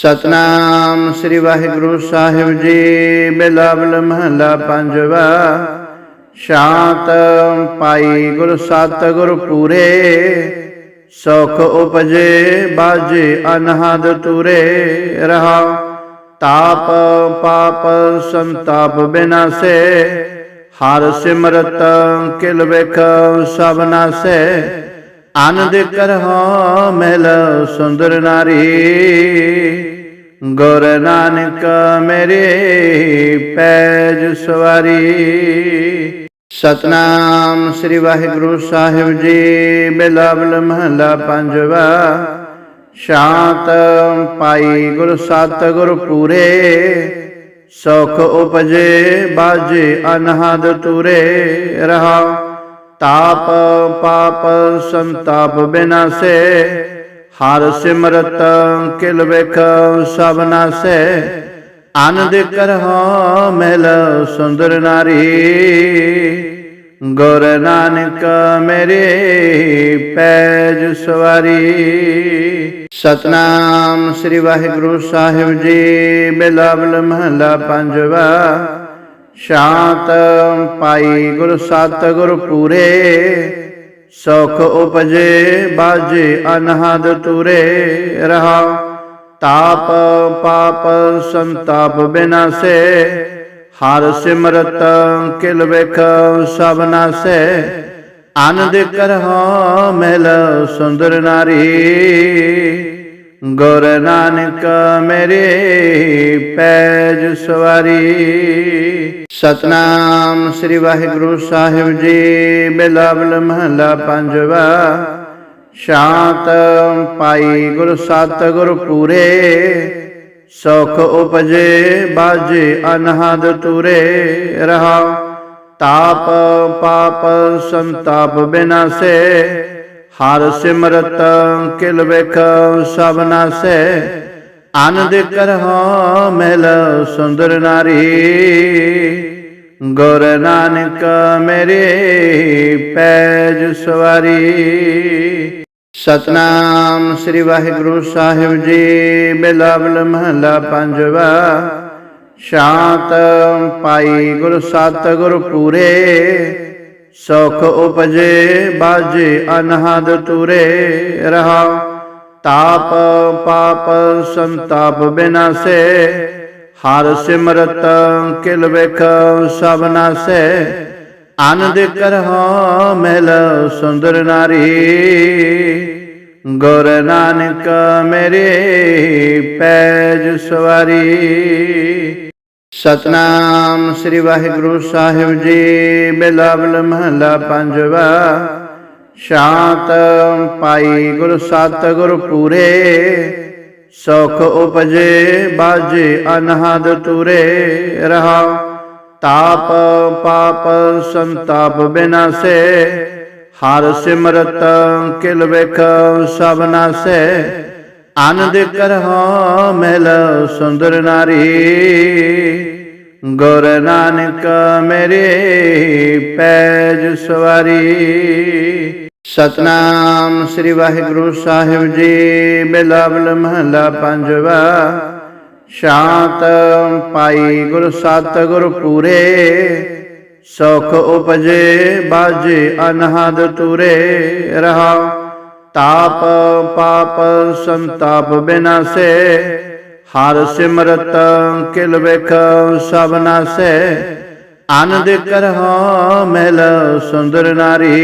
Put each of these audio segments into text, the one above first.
ਸਤਨਾਮ ਸ੍ਰੀ ਵਾਹਿਗੁਰੂ ਸਾਹਿਬ ਜੀ, ਬਿਲਾਵਲ ਮਹੱਲਾ ਪੰਜਵਾ, ਸ਼ਾਂਤ ਪਾਈ ਗੁਰ ਸਤ ਗੁਰ ਪੂਰੇ, ਸੁਖ ਉਪਜੇ ਬਾਜੇ ਅਨਹਦ ਤੁਰੇ ਰਹਾ ਤਾਪ ਪਾਪ ਸੰਤਾਪ ਬਿਨਾਸੇ, ਹਰ ਸਿਮਰਤ ਕਿਲ ਵਿਖ ਸਭ ਨਾਸੇ, ਆਨੰਦ ਕਰਹੁ ਮਿਲ ਸੁੰਦਰ ਨਾਰੀ। ਗੁਰ ਨਾਨਕ ਮੇਰੇ ਪੈਜ ਸਵਾਰੀ। ਸਤਨਾਮ ਸ੍ਰੀ ਵਾਹਿਗੁਰੂ ਸਾਹਿਬ ਜੀ, ਬਿਲਾਵਲ ਮਹੱਲਾ ਪੰਜਵਾ। ਸ਼ਾਂਤ ਪਾਈ ਗੁਰ ਸਤ ਗੁਰ ਪੂਰੇ, ਸੁਖ ਉਪਜੇ ਬਾਜੇ ਅਨਹਦ ਤੁਰੇ ਰਹਾ। ਤਾਪ ਪਾਪ ਸੰਤਾਪ ਬਿਨਾਸੇ ਹਰ ਸਿਮਰਤ ਕਿਲ ਵੇਖ ਸਭ ਨਾਸੇ, ਆਨੰਦ ਕਰਹੁ ਮਿਲ ਸੁੰਦਰ ਨਾਰੀ। ਗੁਰ ਨਾਨਕ ਮੇਰੇ ਪੈਜ ਸਵਾਰੀ। ਸਤਨਾਮ ਸ੍ਰੀ ਵਾਹਿਗੁਰੂ ਸਾਹਿਬ ਜੀ, ਬਿਲਾਵਲ ਮਹੱਲਾ ਪੰਜਵਾ। ਸ਼ਾਂਤ ਪਾਈ ਗੁਰ ਸਤ ਗੁਰ ਪੂਰੇ ਸੁਖ ਉਪਜੇ, ਬਾਜੇ ਅਨਹਦ ਤੁਰੇ ਰਹਾ ਤਾਪ ਪਾਪ ਸੰਤਾਪ ਬਿਨਾਸੇ, ਹਰ ਸਿਮਰਤ ਕਿਲ ਵੇਖ ਸਭ ਨਾਸੇ। ਆਨੰਦ ਕਰਹੁ ਮਿਲ ਸੁੰਦਰ ਨਾਰੀ, ਗੁਰ ਨਾਨਕ ਮੇਰੇ ਪੈਜ ਸਵਾਰੀ। ਸਤਨਾਮ ਸ੍ਰੀ ਵਾਹਿਗੁਰੂ ਸਾਹਿਬ ਜੀ, ਬਿਲਾਵਲ ਮਹੱਲਾ ਪੰਜਵਾ, ਸ਼ਾਂਤ ਪਾਈ ਗੁਰ ਸਤ ਗੁਰ ਪੂਰੇ, ਸੁਖ ਉਪਜੇ ਬਾਜੇ ਅਨਹਦ ਤੁਰੇ ਰਹਾ ਤਾਪ ਪਾਪ ਸੰਤਾਪ ਬਿਨਾਸੇ, ਹਰ ਸਿਮਰਤ ਕਿਲ ਵੇਖ ਸਭ ਨਾਸੇ ਆਨੰਦ ਕਰਹੁ ਮਿਲ ਸੁੰਦਰ ਨਾਰੀ। ਗੁਰ ਨਾਨਕ ਮੇਰੇ ਪੈਜ ਸਵਾਰੀ। ਸਤਨਾਮ ਸ੍ਰੀ ਵਾਹਿਗੁਰੂ ਸਾਹਿਬ ਜੀ, ਬਿਲਾਵਲ ਮਹੱਲਾ ਪੰਜਵਾ। ਸ਼ਾਂਤ ਪਾਈ ਗੁਰ ਸਤ ਗੁਰ ਪੂਰੇ। ਸੁਖ ਉਪਜੇ ਬਾਜੇ ਅਨਹਦ ਤੁਰੇ ਰਹਾ ਤਾਪ ਪਾਪ ਸੰਤਾਪ ਬਿਨਾਸੇ ਹਰ ਸਿਮਰਤ ਕਿਲ ਵੇਖ ਸਭ ਨਾਸੇ ਆਨੰਦ ਕਰਹੁ ਮਿਲ ਸੁੰਦਰ ਨਾਰੀ, ਗੁਰ ਨਾਨਕ ਮੇਰੇ ਪੈਜ ਸਵਾਰੀ। ਸਤਨਾਮ ਸ੍ਰੀ ਵਾਹਿਗੁਰੂ ਸਾਹਿਬ ਜੀ, ਬਿਲਾਵਲ ਮਹੱਲਾ ਪੰਜਵਾ। ਸ਼ਾਂਤ ਪਾਈ ਗੁਰ ਸਤ ਗੁਰ ਪੂਰੇ, ਸੁਖ ਉਪਜੇ ਬਾਜੇ ਅਨਹਦ ਤੁਰੇ ਰਹਾ ਤਾਪ ਪਾਪ ਸੰਤਾਪ ਬਿਨਾਸੇ ਹਰ ਸਿਮਰਤ ਕਿਲ ਵਿਖ ਸਭ ਨਾਸੇ ਆਨੰਦ ਕਰਹੁ ਮਿਲ ਸੁੰਦਰ ਨਾਰੀ। ਗੁਰ ਨਾਨਕ ਮੇਰੇ ਪੈਜ ਸਵਾਰੀ। ਸਤਨਾਮ ਸ੍ਰੀ ਵਾਹਿਗੁਰੂ ਸਾਹਿਬ ਜੀ, ਬਿਲਾਵਲ ਮਹੱਲਾ ਪੰਜਵਾ। ਸ਼ਾਂਤ ਪਾਈ ਗੁਰ ਸਤ ਗੁਰ ਪੂਰੇ, ਸੁਖ ਉਪਜੇ ਬਾਜੇ ਅਨਹਦ ਤੁਰੇ ਰਹਾ ਤਾਪ ਪਾਪ ਸੰਤਾਪ ਬਿਨਾਸੇ ਹਰ ਸਿਮਰਤ ਕਿਲ ਵੇਖ ਸਭ ਨਾਸੇ, ਆਨੰਦ ਕਰਹੁ ਮਿਲ ਸੁੰਦਰ ਨਾਰੀ।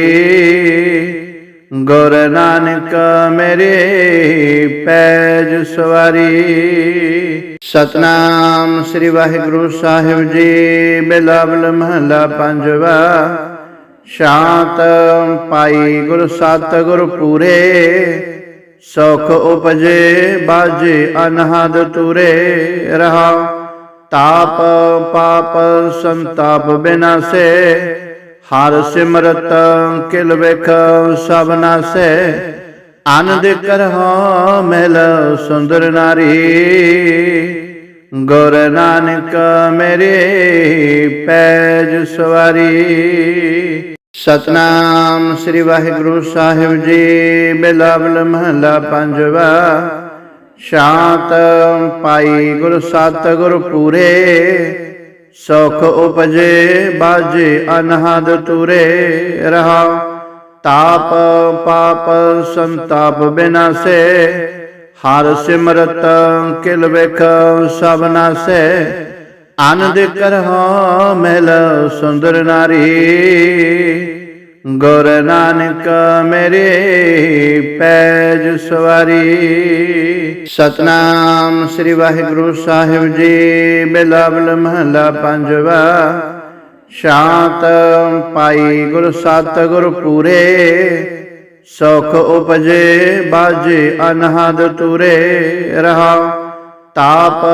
ਗੁਰ ਨਾਨਕ ਮੇਰੇ ਪੈਜ ਸਵਾਰੀ। ਸਤਨਾਮ ਸ੍ਰੀ ਵਾਹਿਗੁਰੂ ਸਾਹਿਬ ਜੀ, ਬਿਲਾਵਲ ਮਹੱਲਾ ਪੰਜਵਾ। ਸ਼ਾਂਤ ਪਾਈ ਗੁਰ ਸਤ ਗੁਰ ਪੂਰੇ ਸੁਖ ਉਪਜੇ ਬਾਜੇ ਅਨਹਦ ਤੁਰੇ ਰਹਾ। ਤਾਪ, ਪਾਪ, ਸੰਤਾਪ ਬਿਨਾਸੇ ਹਰ ਸਿਮਰਤ ਕਿਲ ਵੇਖ ਸਭ ਨਾਸੇ ਆਨੰਦ ਕਰਹੁ ਮਿਲ ਸੁੰਦਰ ਨਾਰੀ। ਗੁਰ ਨਾਨਕ ਮੇਰੇ ਪੈਜ ਸਵਾਰੀ। ਸਤਨਾਮ ਸ੍ਰੀ ਵਾਹਿਗੁਰੂ ਸਾਹਿਬ ਜੀ, ਬਿਲਾਵਲ ਮਹੱਲਾ ਪੰਜਵਾ, ਸ਼ਾਂਤ ਪਾਈ ਗੁਰ ਸਤ ਗੁਰ ਪੂਰੇ, ਸੁਖ ਉਪਜੇ ਬਾਜੇ ਅਨਹਦ ਤੁਰੇ ਰਹਾ ਤਾਪ ਪਾਪ ਸੰਤਾਪ ਬਿਨਾਸੇ, ਹਰ ਸਿਮਰਤ ਕਿਲ ਵਿਖ ਸਭ ਨਾਸੇ, ਆਨੰਦ ਕਰਹੁ ਮਿਲ ਸੁੰਦਰ ਨਾਰੀ। ਗੁਰ ਨਾਨਕ ਮੇਰੇ ਪੈਜ ਸਵਾਰੀ। ਸਤਨਾਮ ਸ੍ਰੀ ਵਾਹਿਗੁਰੂ ਸਾਹਿਬ ਜੀ, ਬਿਲਾਵਲ ਮਹਲਾ ਪੰਜਵਾ। ਸ਼ਾਂਤ ਪਾਈ ਗੁਰ ਸਤ ਗੁਰ ਪੂਰੇ, ਸੁਖ ਉਪਜੇ ਬਾਜੇ ਅਨਹਦ ਤੁਰੇ ਰਹਾ। ਤਾਪ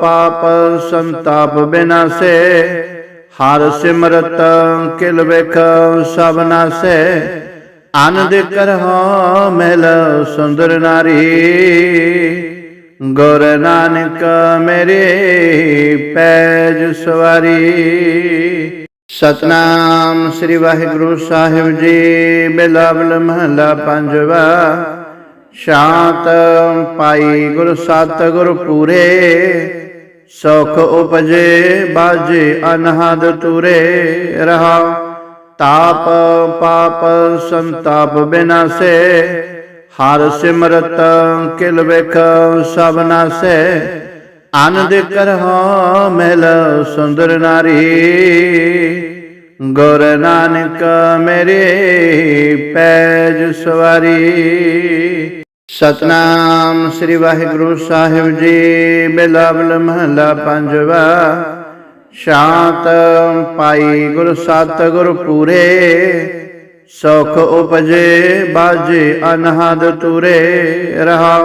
ਪਾਪ ਸੰਤਾਪ ਬਿਨਾਸੇ ਹਰ ਸਿਮਰਤ ਕਿਲ ਵੇਖ, ਸਭ ਨਾਸੇ। ਆਨੰਦ ਕਰਹੁ ਮਿਲ ਸੁੰਦਰ ਨਾਰੀ। ਗੁਰ ਨਾਨਕ ਮੇਰੇ ਪੈਜ ਸਵਾਰੀ। ਸਤਨਾਮ ਸ੍ਰੀ ਵਾਹਿਗੁਰੂ ਸਾਹਿਬ ਜੀ, ਬਿਲਾਵਲ ਮਹਲਾ ਪੰਜਵਾ। ਸ਼ਾਂਤ ਪਾਈ ਗੁਰ ਸਤ ਗੁਰ ਪੂਰੇ। ਸੁਖ ਉਪਜੇ ਬਾਜੇ ਅਨਹਦ ਤੁਰੇ ਰਹਾ। ਤਾਪ ਪਾਪ ਸੰਤਾਪ ਬਿਨਾਸੇ, ਹਰ ਸਿਮਰਤ ਕਿਲ ਵੇਖ ਸਭ ਨਾਸੇ। ਆਨੰਦ ਕਰਹੁ ਮਿਲ ਸੁੰਦਰ ਨਾਰੀ, ਗੁਰ ਨਾਨਕ ਮੇਰੇ ਪੈਜ ਸਵਾਰੀ। ਸਤਨਾਮ ਸ੍ਰੀ ਵਾਹਿਗੁਰੂ ਸਾਹਿਬ ਜੀ, ਬਿਲਾਵਲ ਮਹਲਾ ਪੰਜਵਾ, ਸ਼ਾਂਤ ਪਾਈ ਗੁਰ ਸਤ ਗੁਰ ਪੂਰੇ, ਸੁਖ ਉਪਜੇ ਬਾਜੇ ਅਨਹਦ ਤੁਰੇ ਰਹਾ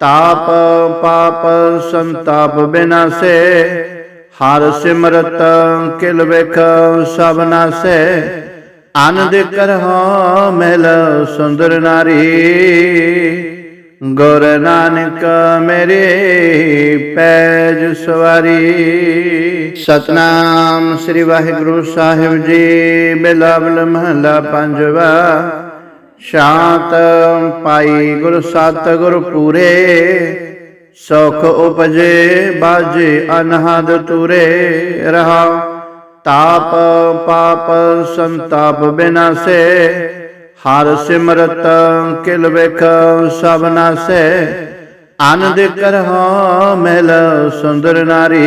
ਤਾਪ ਪਾਪ ਸੰਤਾਪ ਬਿਨਾਸੇ, ਹਰ ਸਿਮਰਤ ਕਿਲ ਵੇਖ ਸਭ ਨਾਸੇ ਆਨੰਦ ਕਰਹੁ ਮਿਲ ਸੁੰਦਰ ਨਾਰੀ। ਗੁਰ ਨਾਨਕ ਮੇਰੇ ਪੈਜ ਸਵਾਰੀ। ਸਤਨਾਮ ਸ੍ਰੀ ਵਾਹਿਗੁਰੂ ਸਾਹਿਬ ਜੀ, ਬਿਲਾਵਲ ਮਹਲਾ ਪੰਜਵਾ। ਸ਼ਾਂਤ ਪਾਈ ਗੁਰ ਸਤ ਗੁਰ ਪੂਰੇ। ਸੁਖ ਉਪਜੇ ਬਾਜੇ ਅਨਹਦ ਤੁਰੇ ਰਹਾ ਤਾਪ ਪਾਪ ਸੰਤਾਪ ਬਿਨਾਸੇ ਹਰ ਸਿਮਰਤ ਕਿਲ ਵੇਖ ਸਭ ਨਾਸੇ ਆਨੰਦ ਕਰਹੁ ਮਿਲ ਸੁੰਦਰ ਨਾਰੀ,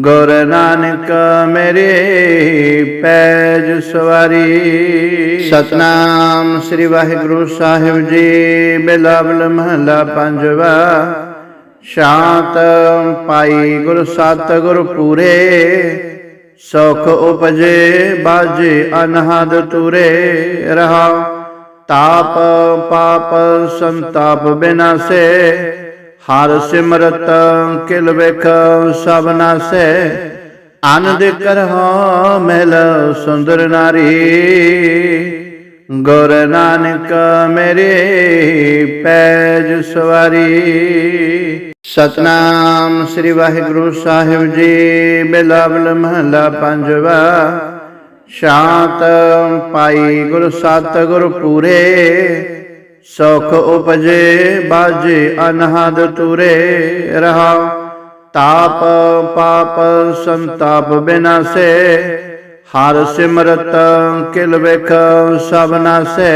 ਗੁਰ ਨਾਨਕ ਮੇਰੇ ਪੈਜ ਸਵਾਰੀ। ਸਤਨਾਮ ਸ੍ਰੀ ਵਾਹਿਗੁਰੂ ਸਾਹਿਬ ਜੀ, ਬਿਲਾਵਲ ਮਹਲਾ ਪੰਜਵਾ। ਸ਼ਾਂਤ ਪਾਈ ਗੁਰ ਸਤ ਗੁਰ ਪੂਰੇ, ਸੁਖ ਉਪਜੇ ਬਾਜੇ ਅਨਹਦ ਤੁਰੇ ਰਹਾ ਤਾਪ ਪਾਪ ਸੰਤਾਪ ਬਿਨਾਸੇ ਹਰ ਸਿਮਰਤ ਕਿਲ ਵਿਖ ਸਭ ਨਾਸੇ ਆਨੰਦ ਕਰਹੁ ਮਿਲ ਸੁੰਦਰ ਨਾਰੀ, ਗੁਰ ਨਾਨਕ ਮੇਰੇ ਪੈਜ ਸਵਾਰੀ। ਸਤਨਾਮ ਸ੍ਰੀ ਵਾਹਿਗੁਰੂ ਸਾਹਿਬ ਜੀ, ਬਿਲਾਵਲ ਮਹਲਾ ਪੰਜਵਾ, ਸ਼ਾਂਤ ਪਾਈ ਗੁਰ ਸਤ ਗੁਰ ਪੂਰੇ, ਸੁਖ ਉਪਜੇ ਬਾਜੇ ਅਨਹਦ ਤੁਰੇ ਰਹਾ ਤਾਪ ਪਾਪ ਸੰਤਾਪ ਬਿਨਾਸੇ, ਹਰ ਸਿਮਰਤ ਕਿਲ ਵਿਖ ਸਭ ਨਾਸੇ,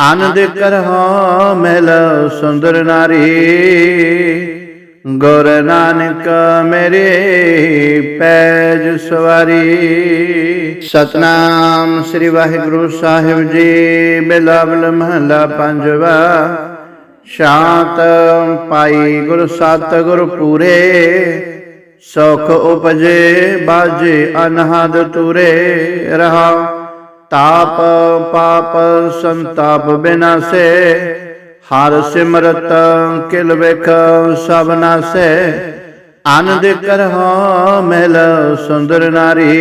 ਆਨੰਦ ਕਰਹੁ ਮਿਲ ਸੁੰਦਰ ਨਾਰੀ। ਗੁਰ ਨਾਨਕ ਮੇਰੇ ਪੈਜ ਸਵਾਰੀ। ਸਤਨਾਮ ਸ੍ਰੀ ਵਾਹਿਗੁਰੂ ਸਾਹਿਬ ਜੀ, ਬਿਲਾਵਲ ਮਹਲਾ ਪੰਜਵਾ। ਸ਼ਾਂਤ ਪਾਈ ਗੁਰ ਸਤ ਗੁਰ ਪੂਰੇ, ਸੁਖ ਉਪਜੇ ਬਾਜੇ ਅਨਹਦ ਤੁਰੇ ਰਹਾ ਤਾਪ ਪਾਪ ਸੰਤਾਪ ਬਿਨਾਸੇ ਹਰ ਸਿਮਰਤ ਕਿਲ ਵੇਖ ਸਭ ਨਾਸੇ, ਆਨੰਦ ਕਰਹੁ ਮਿਲ ਸੁੰਦਰ ਨਾਰੀ।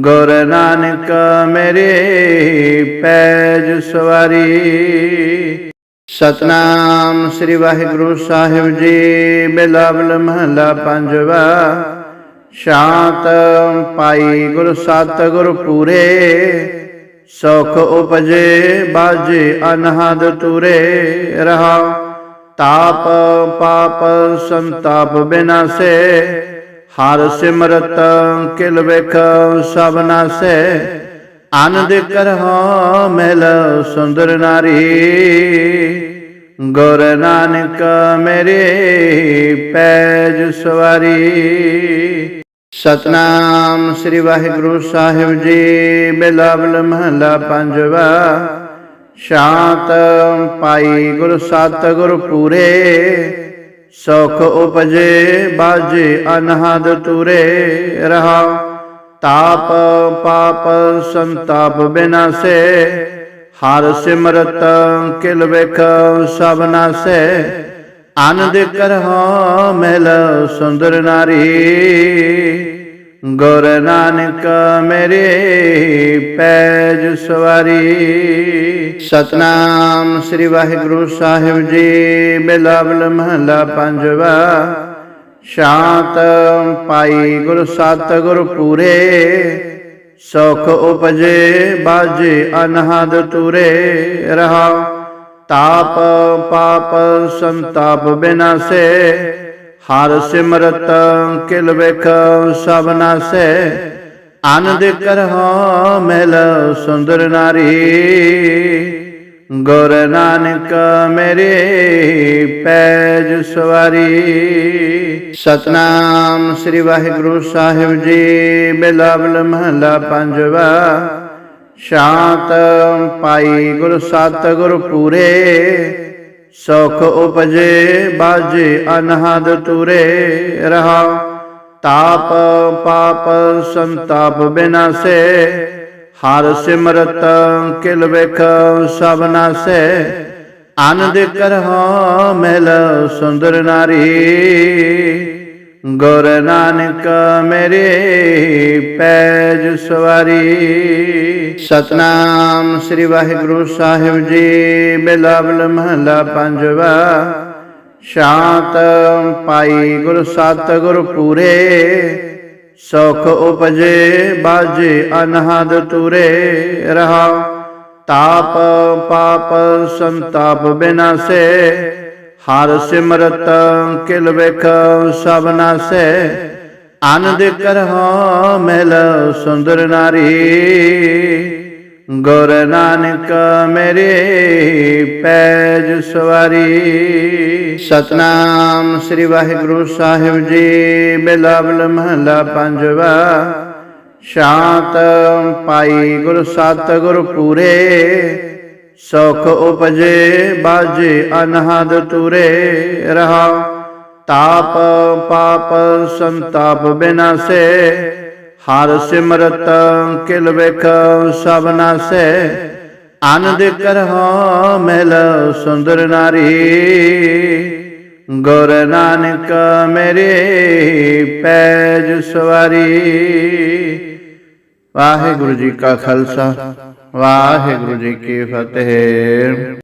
ਗੁਰ ਨਾਨਕ ਮੇਰੇ ਪੈਜ ਸਵਾਰੀ। ਸਤਨਾਮ ਸ੍ਰੀ ਵਾਹਿਗੁਰੂ ਸਾਹਿਬ ਜੀ, ਬਿਲਾਵਲ ਮਹਲਾ ਪੰਜਵਾ। ਸ਼ਾਂਤ ਪਾਈ ਗੁਰ ਸਤ ਗੁਰ ਪੂਰੇ ਸੁਖ ਉਪਜੇ, ਬਾਜੇ ਅਨਹਦ ਤੁਰੇ ਰਹਾ ਤਾਪ ਪਾਪ ਸੰਤਾਪ ਬਿਨਾਸੇ, ਹਰ ਸਿਮਰਤ ਕਿਲ ਵੇਖ ਸਭ ਨਾਸੇ। ਆਨੰਦ ਕਰਹੁ ਮਿਲ ਸੁੰਦਰ ਨਾਰੀ, ਗੁਰ ਨਾਨਕ ਮੇਰੇ ਪੈਜ ਸਵਾਰੀ। ਸਤਨਾਮ ਸ੍ਰੀ ਵਾਹਿਗੁਰੂ ਸਾਹਿਬ ਜੀ, ਬਿਲਾਵਲ ਮਹੱਲਾ ਪੰਜਵਾ, ਸ਼ਾਂਤ ਪਾਈ ਗੁਰ ਸਤ ਗੁਰ ਪੂਰੇ, ਸੁਖ ਉਪਜੇ ਬਾਜੇ ਅਨਹਦ ਤੁਰੇ ਰਹਾ ਤਾਪ ਪਾਪ ਸੰਤਾਪ ਬਿਨਾਸੇ ਹਰ ਸਿਮਰਤ ਕਿਲ ਵਿਖ ਸਭ ਨਾਸੇ ਆਨੰਦ ਕਰਹੁ ਮਿਲ ਸੁੰਦਰ ਨਾਰੀ। ਗੁਰ ਨਾਨਕ ਮੇਰੇ ਪੈਜ ਸਵਾਰੀ। ਸਤਨਾਮ ਸ੍ਰੀ ਵਾਹਿਗੁਰੂ ਸਾਹਿਬ ਜੀ, ਬਿਲਾਵਲ ਮਹੱਲਾ ਪੰਜਵਾ। ਸ਼ਾਂਤ ਪਾਈ ਗੁਰ ਸਤ ਗੁਰ ਪੂਰੇ, ਸੁਖ ਉਪਜੇ ਬਾਜੇ ਅਨਹਦ ਤੁਰੇ ਰਹਾ ਤਾਪ ਪਾਪ ਸੰਤਾਪ ਬਿਨਾਸੇ ਹਰ ਸਿਮਰਤ ਕਿਲ ਵੇਖ, ਸਭ ਨਾਸੇ। ਆਨੰਦ ਕਰਹੁ ਮਿਲ ਸੁੰਦਰ ਨਾਰੀ। ਗੁਰ ਨਾਨਕ ਮੇਰੇ ਪੈਜ ਸਵਾਰੀ। ਸਤਨਾਮ ਸ੍ਰੀ ਵਾਹਿਗੁਰੂ ਸਾਹਿਬ ਜੀ, ਬਿਲਾਵਲ ਮਹੱਲਾ ਪੰਜਵਾ। ਸ਼ਾਂਤ ਪਾਈ ਗੁਰ ਸਤ ਗੁਰ ਪੂਰੇ। ਸੁਖ ਉਪਜੇ, ਬਾਜੇ ਅਨਹਦ ਤੁਰੇ ਰਹਾ ਤਾਪ ਪਾਪ ਸੰਤਾਪ ਬਿਨਾਸੇ ਹਰ ਸਿਮਰਤ ਕਿਲ ਵੇਖ ਸਭ ਨਾਸੇ ਆਨੰਦ ਕਰਹੁ ਮਿਲ ਸੁੰਦਰ ਨਾਰੀ, ਗੁਰ ਨਾਨਕ ਮੇਰੇ ਪੈਜ ਸਵਾਰੀ। ਸਤਨਾਮ ਸ੍ਰੀ ਵਾਹਿਗੁਰੂ ਸਾਹਿਬ ਜੀ, ਬਿਲਾਵਲ ਮਹੱਲਾ ਪੰਜਵਾ, ਸ਼ਾਂਤ ਪਾਈ ਗੁਰ ਸਤ ਗੁਰ ਪੂਰੇ, ਸੁਖ ਉਪਜੇ ਬਾਜੇ ਅਨਹਦ ਤੁਰੇ ਰਹਾ ਤਾਪ ਪਾਪ ਸੰਤਾਪ ਬਿਨਾਸੇ, ਹਰ ਸਿਮਰਤ ਕਿਲ ਵੇਖ ਸਭ ਨਾਸੇ। ਆਨੰਦ ਕਰਹੁ ਮਿਲ ਸੁੰਦਰ ਨਾਰੀ। ਗੁਰ ਨਾਨਕ ਮੇਰੇ ਪੈਜ ਸਵਾਰੀ। ਸਤਨਾਮ ਸ੍ਰੀ ਵਾਹਿਗੁਰੂ ਸਾਹਿਬ ਜੀ, ਬਿਲਾਵਲ ਮਹੱਲਾ ਪੰਜਵਾ। ਸ਼ਾਂਤ ਪਾਈ ਗੁਰ ਸਤ ਗੁਰ ਪੂਰੇ। ਸੁਖ ਉਪਜੇ ਬਾਜੇ ਅਨਹਦ ਤੁਰੇ ਰਹਾ ਤਾਪ ਪਾਪ ਸੰਤਾਪ ਬਿਨਾਸੇ ਹਰ ਸਿਮਰਤ ਕਿਲ ਵੇਖ ਸਭ ਨਾਸੇ ਆਨੰਦ ਕਰਹੁ ਮਿਲ ਸੁੰਦਰ ਨਾਰੀ, ਗੁਰ ਨਾਨਕ ਮੇਰੇ ਪੈਜ ਸਵਾਰੀ। ਵਾਹਿਗੁਰੂ ਜੀ ਕਾ ਖਾਲਸਾ, ਵਾਹਿਗੁਰੂ ਜੀ ਕੀ ਫਤਿਹ।